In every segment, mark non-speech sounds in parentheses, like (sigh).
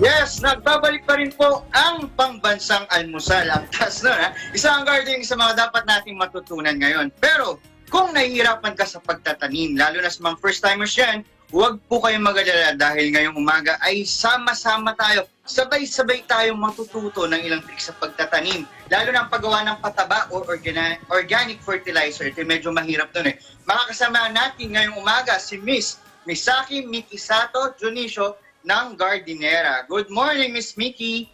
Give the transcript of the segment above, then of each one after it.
Yes, nagbabalik pa rin po ang pambansang almusal. Ang taas nun, ha? Isa ang gardening sa mga dapat nating matutunan ngayon. Pero, kung nahihirapan ka sa pagtatanim, lalo na sa mga first-timers yan, huwag po kayong magalala dahil ngayong umaga ay sama-sama tayo. Sabay-sabay tayong matututo ng ilang tricks sa pagtatanim. Lalo na ang paggawa ng pataba o organi- organic fertilizer. Ito medyo mahirap dun eh. Makakasama natin ngayong umaga si Miss Misaki Mikisato Junicio ng Gardinera. Good morning, Miss Miki.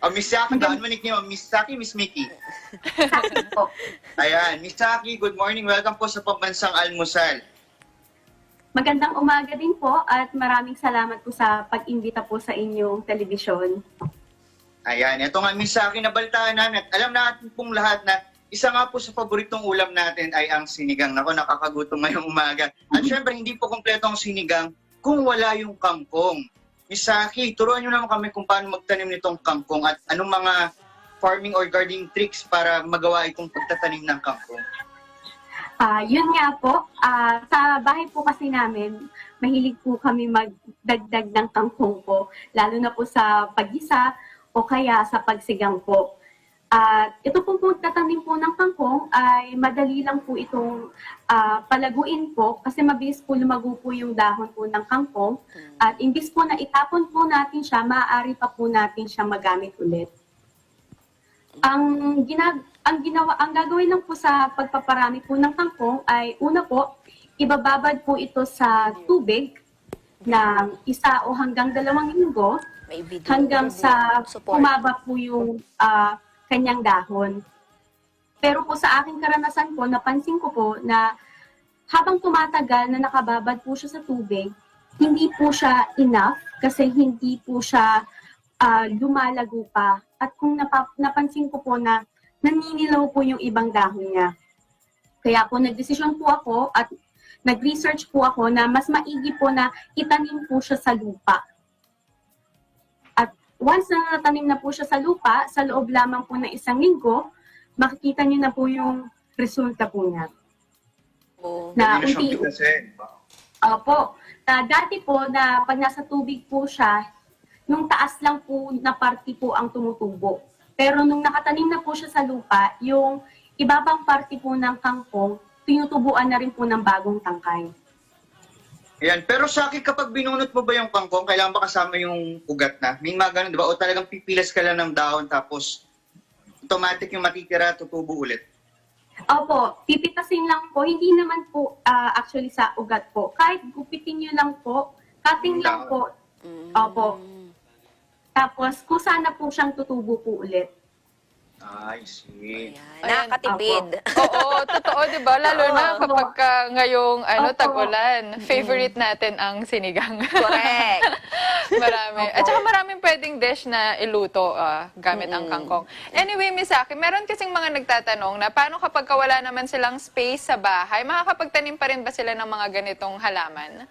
Oh, Miss Saki, Magand- baan manik niyo? Miss Saki, Miss. Sakit (laughs) po. Ayan, Miss Saki, good morning. Welcome po sa Pambansang Almusal. Magandang umaga din po at maraming salamat po sa pag-imbita po sa inyong telebisyon. Ayan, ito nga Miss Saki, nabalitaan namin at alam natin pong lahat na isa nga po sa paboritong ulam natin ay ang sinigang. Nako, nakakagutom ngayong umaga. At (laughs) syempre, hindi po kompleto ang sinigang kung wala yung kangkong. Miss Saki, turuan nyo naman kami kung paano magtanim nitong kangkong at anong mga farming or gardening tricks para magawa itong pagtatanim ng kangkong. Ah, yun nga po, ah, sa bahay po kasi namin, mahilig po kami magdagdag ng kangkong po, lalo na po sa pagisa o kaya sa pagsigang po. At ito pong pagtatanim po ng kangkong ay madali lang po itong ah, palaguin po kasi mabilis po lumago po yung dahon po ng kangkong. At imbis po na itapon po natin siya, maaari pa po natin siya magamit ulit. Ang ginag ang ginawa ang gagawin lang po sa pagpaparami po ng kangkong ay una po ibababad po ito sa tubig ng isa o hanggang dalawang linggo hanggang sa humaba po yung ah, kanyang dahon. Pero po sa aking karanasan po, napansin ko po na habang tumatagal na nakababad po siya sa tubig, hindi po siya enough kasi hindi po siya ah, lumalago pa. At kung napa- napansin ko po na naninilaw po yung ibang dahon niya. Kaya po nagdesisyon po ako at nag-research po ako na mas maigi po na itanim po siya sa lupa. Once na natanim na po siya sa lupa, sa loob lamang po ng isang linggo, makikita niyo na po yung resulta po niya. Oo. Na unti. Opo. Na dati po na pag nasa tubig po siya, nung taas lang po na party po ang tumutubo. Pero nung nakatanim na po siya sa lupa, yung ibabang party po ng kangkong, tinutubuan na rin po ng bagong tangkay. Ayan, pero sa akin, kapag binunot mo ba yung kangkong, kailangan ba kasama yung ugat na? May mga ganun, di ba? O talagang pipilas ka lang ng dahon, tapos automatic yung matitira, tutubo ulit. Opo, pipitasin lang po. Hindi naman po ah, actually sa ugat po. Kahit gupitin nyo lang po, cutting lang po. Mm. Opo. Tapos kung sana po siyang tutubo po ulit. I see. Ayan. Nakakatipid. Oo, totoo, di ba? Lalo na kapag ka ngayong ano, Opo. tagulan, favorite natin ang sinigang. Correct. (laughs) Marami. At saka maraming pwedeng dish na iluto ah, gamit ang kangkong. Anyway, Miss Aki, meron kasing mga nagtatanong na paano kapag ka wala naman silang space sa bahay, makakapagtanim pa rin ba sila ng mga ganitong halaman?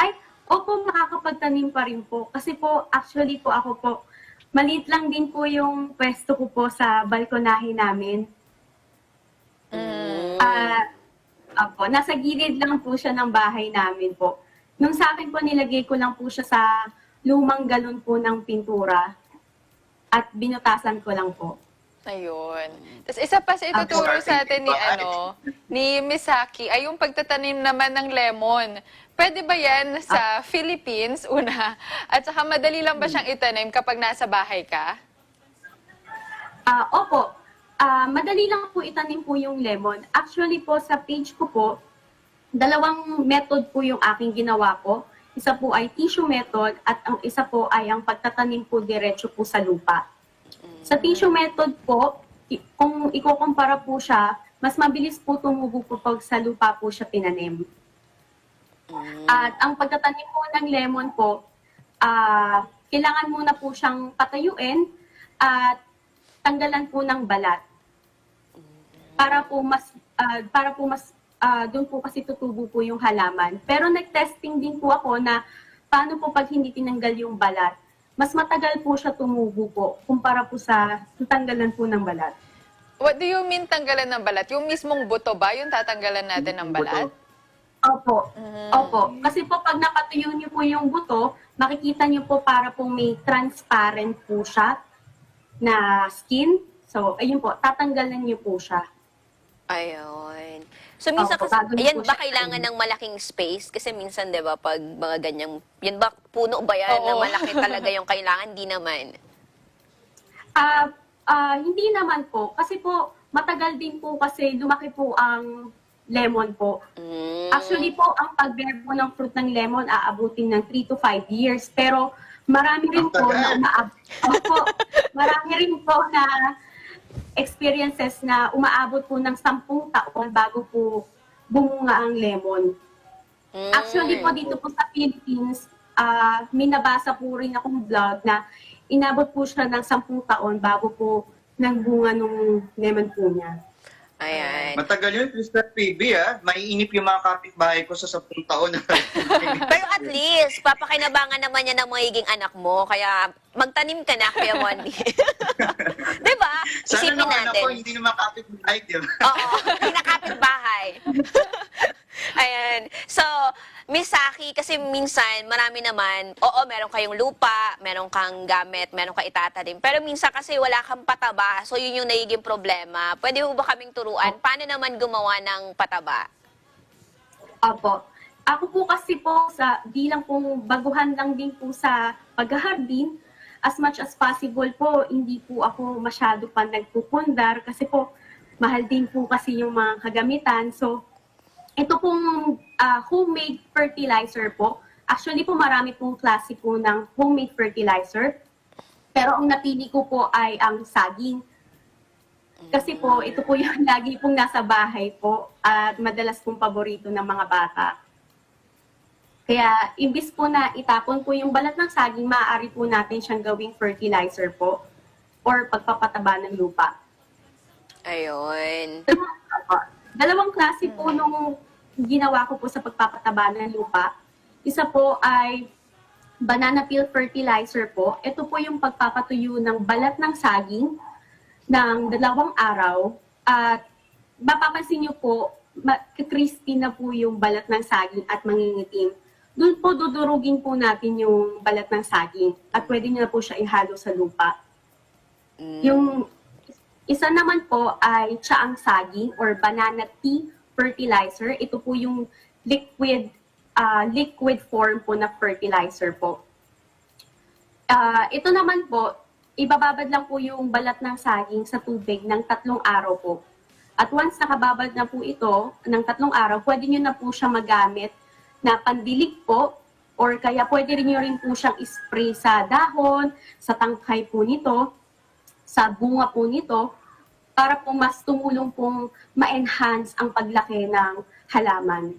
Ay, opo, makakapagtanim pa rin po. Kasi po, actually po ako po, maliit lang din po yung pwesto ko po sa balkonahe namin. Mm. Ah, opo, nasa gilid lang po siya ng bahay namin po. Nung sa akin po, nilagay ko lang po siya sa lumang galon po ng pintura at binutasan ko lang po. Ayun. Tapos isa pa sa ituturo sa atin ni ano ni Misaki ay yung pagtatanim naman ng lemon. Pwede ba yan sa Philippines (laughs) una? At saka madali lang ba siyang itanim kapag nasa bahay ka? Ah, opo. Ah, madali lang po itanim po yung lemon. Actually po sa page ko po, dalawang method po yung aking ginawa ko. Isa po ay tissue method at ang isa po ay ang pagtatanim po diretso po sa lupa. Sa tissue method po, kung ikukumpara po siya, mas mabilis po tumubo po pag sa lupa po siya pinanim. At ang pagtatanim po ng lemon po, ah kailangan muna po siyang patayuin at tanggalan po ng balat. Para po mas ah, para po mas ah, doon po kasi tutubo po yung halaman. Pero nag-testing din po ako na paano po pag hindi tinanggal yung balat. Mas matagal po siya tumubo po kumpara po sa tanggalan po ng balat. What do you mean tanggalan ng balat? Yung mismong buto ba yung tatanggalan natin ng balat? Opo. Opo. Kasi po pag napatuyo niyo po yung buto, makikita niyo po para po may transparent po siya na skin. So, ayun po, tatanggalan niyo po siya. Ayun. So, minsan Opo, kasi, bago ayan po ba siya kailangan ng malaking space? Kasi minsan, di ba, pag mga ganyang, yan ba, puno ba yan na Oo. malaki talaga yung kailangan? Hindi naman. Ah, ah, hindi naman po. Kasi po, matagal din po kasi lumaki po ang lemon po. Mm. Actually po, ang pag-bear po ng fruit ng lemon, aabutin ng 3 to 5 years. Pero marami rin Ang po na umaabot. Opo, marami rin po na experiences na umaabot po ng 10 taon bago po bumunga ang lemon. Mm. Actually po dito po sa Philippines, ah may nabasa po rin akong vlog na inabot po siya ng 10 taon bago po nang bunga nung lemon po niya. Ayan. Matagal yun, Crystal PB ah. Maiinip yung mga kapitbahay ko sa 10 taon. (laughs) Pero at least, papakinabangan naman yan ng magiging anak mo. Kaya magtanim ka na, Kuya Mondi. (laughs) di ba? Sana Isipin naman natin. ako, hindi naman kapitbahay, di ba? (laughs) Oo, pinakapit bahay. (laughs) Ayan. So, Miss Saki, kasi minsan, marami naman, oo, meron kayong lupa, meron kang gamit, meron kang itatanim. Pero minsan kasi wala kang pataba, so yun yung nagiging problema. Pwede mo ba kaming turuan? Paano naman gumawa ng pataba? Opo. Ako po kasi po sa bilang pong baguhan lang din po sa paghahardin, as much as possible po, hindi po ako masyado pa nagpupundar kasi po mahal din po kasi yung mga kagamitan. So, ito pong ah, homemade fertilizer po. Actually po marami pong klase po ng homemade fertilizer. Pero ang napili ko po ay ang saging. Kasi po, ito po yung (laughs) lagi pong nasa bahay po at madalas pong paborito ng mga bata. Kaya, imbis po na itapon po yung balat ng saging, maaari po natin siyang gawing fertilizer po or pagpapataba ng lupa. Ayun. Dalawang klase po nung ginawa ko po sa pagpapataba ng lupa. Isa po ay banana peel fertilizer po. Ito po yung pagpapatuyo ng balat ng saging ng dalawang araw. At mapapansin nyo po, crispy na po yung balat ng saging at mangingitim. Doon po dudurugin po natin yung balat ng saging at pwede nyo na po siya ihalo sa lupa. Mm. Yung isa naman po ay tsaang saging or banana tea fertilizer. Ito po yung liquid ah, liquid form po na fertilizer po. Ah, ito naman po, ibababad lang po yung balat ng saging sa tubig ng tatlong araw po. At once nakababad na po ito ng tatlong araw, pwede nyo na po siya magamit na pandilig po or kaya pwede rin nyo rin po siyang spray sa dahon, sa tangkay po nito, sa bunga po nito para po mas tumulong pong ma-enhance ang paglaki ng halaman.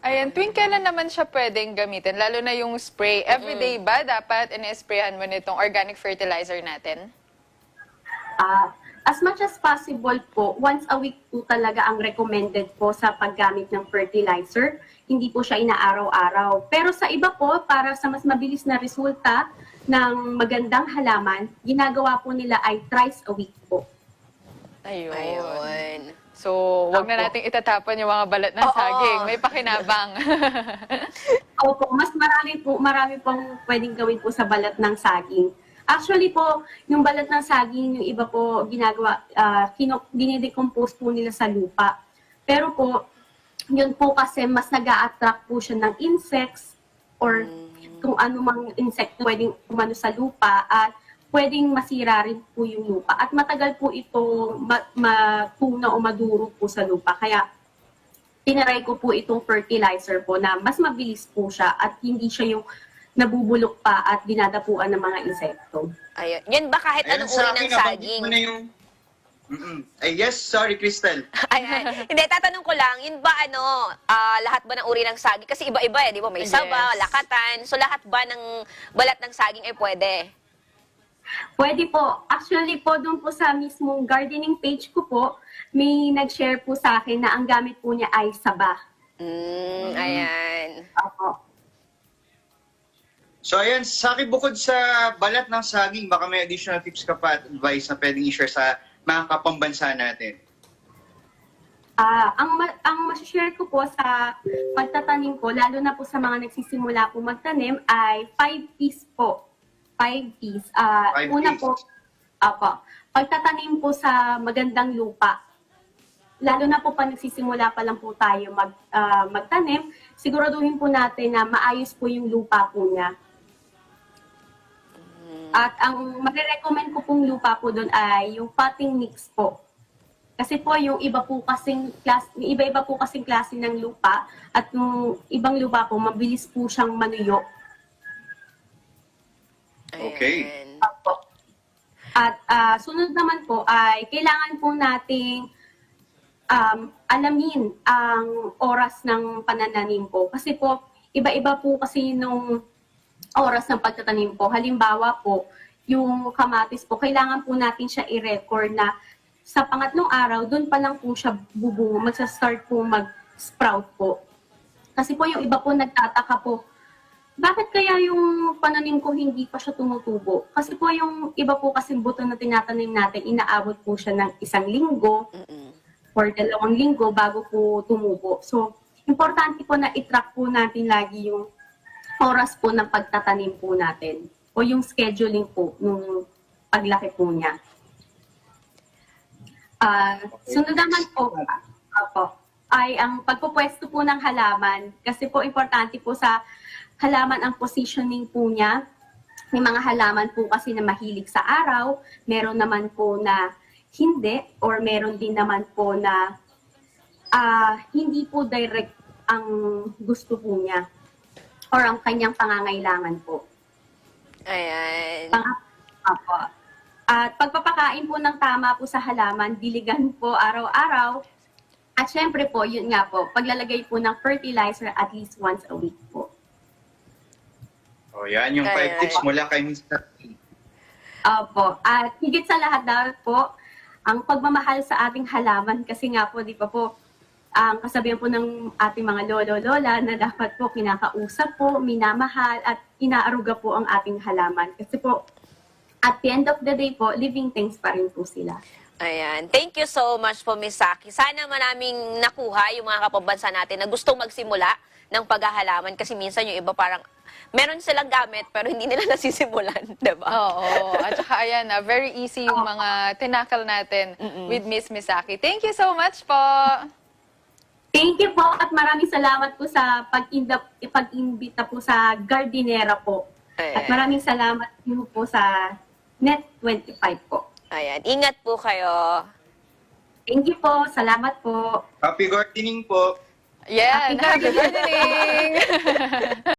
Ayan, tuwing kailan naman siya pwedeng gamitin? Lalo na yung spray. Everyday ba dapat in-sprayan mo nitong organic fertilizer natin? Ah, as much as possible po, once a week po talaga ang recommended po sa paggamit ng fertilizer. Hindi po siya inaaraw-araw. Pero sa iba po, para sa mas mabilis na resulta ng magandang halaman, ginagawa po nila ay thrice a week po. Ayun. Ayun. So, wag na nating itatapon yung mga balat ng Oo. saging. May pakinabang. (laughs) Opo, mas marami po, marami pong pwedeng gawin po sa balat ng saging. Actually po, yung balat ng saging, yung iba po ginagawa, uh, dinidecompose po nila sa lupa. Pero po, yun po kasi mas nag attract po siya ng insects or kung ano mang insect pwedeng umano sa lupa at pwedeng masira rin po yung lupa. At matagal po ito ma- matuna o maduro po sa lupa. Kaya tinaray ko po itong fertilizer po na mas mabilis po siya at hindi siya yung nabubulok pa at dinadapuan ng mga insekto. Ayun. Yan ba kahit Ayan, anong uri ng saging? mo na yung... Mm-mm. Ay, yes, sorry, Crystal. (laughs) Ayan. Hindi, tatanong ko lang, yun ba ano, ah, lahat ba ng uri ng saging? Kasi iba-iba eh, di ba? May Yes. saba, lakatan. So lahat ba ng balat ng saging ay pwede? Pwede po. Actually po, doon po sa mismong gardening page ko po, may nag-share po sa akin na ang gamit po niya ay saba. Mm, ayan. Opo. So ayan, sa akin bukod sa balat ng saging, baka may additional tips ka pa at advice na pwedeng i-share sa mga kapambansa natin. Ah, ang ma- ang share ko po sa pagtatanim ko, lalo na po sa mga nagsisimula po magtanim, ay 5 piece po. 5 piece. Ah, Five una piece. po, apo, pagtatanim po sa magandang lupa. Lalo na po pa nagsisimula pa lang po tayo mag, ah, magtanim, siguraduhin po natin na maayos po yung lupa po niya. At ang magre-recommend ko pong lupa po doon ay yung potting mix po. Kasi po yung iba po kasing class, iba-iba po kasing klase ng lupa at yung ibang lupa po mabilis po siyang manuyo. Okay. Ayan. Opo. At ah, sunod naman po ay kailangan po nating um, alamin ang oras ng panananim po. Kasi po, iba-iba po kasi nung oras ng pagtatanim po. Halimbawa po, yung kamatis po, kailangan po natin siya i-record na sa pangatlong araw, doon pa lang po siya bubungo, magsa-start po mag-sprout po. Kasi po yung iba po nagtataka po, bakit kaya yung pananim ko hindi pa siya tumutubo? Kasi po yung iba po kasi buto na tinatanim natin, inaabot po siya ng isang linggo Mm-mm. or dalawang linggo bago po tumubo. So, importante po na i-track po natin lagi yung oras po ng pagtatanim po natin o yung scheduling po nung paglaki po niya. Ah, sunod naman po, opo, ay ang pagpupwesto po ng halaman. Kasi po importante po sa halaman ang positioning po niya. May mga halaman po kasi na mahilig sa araw, meron naman po na hindi, or meron din naman po na ah, hindi po direct ang gusto po niya or ang kanyang pangangailangan po. Ayan. Pang- Apo. At pagpapakain po ng tama po sa halaman, diligan po araw-araw. At syempre po, yun nga po, paglalagay po ng fertilizer at least once a week po. O yan, yung 5 Ayan. tips mula kay Mr. P. Opo. At higit sa lahat dapat po, ang pagmamahal sa ating halaman kasi nga po, di pa po, ang kasabihan po ng ating mga lolo-lola na dapat po kinakausap po, minamahal at inaaruga po ang ating halaman. Kasi po, at the end of the day po, living things pa rin po sila. Ayan. Thank you so much po, Miss Saki. Sana maraming nakuha yung mga kapabansa natin na gustong magsimula ng paghahalaman kasi minsan yung iba parang meron silang gamit pero hindi nila (laughs) nasisimulan, 'di ba? Oo. At saka ayan na, very easy yung mga tinakal natin with Miss Misaki. Thank you so much po. Thank you po at maraming salamat po sa pag-inda- pag-imbita po sa Gardinera po. At maraming salamat po po sa Net25 po. Ayan. Ingat po kayo. Thank you po. Salamat po. Happy gardening po. Yan. Happy Happy gardening! (laughs)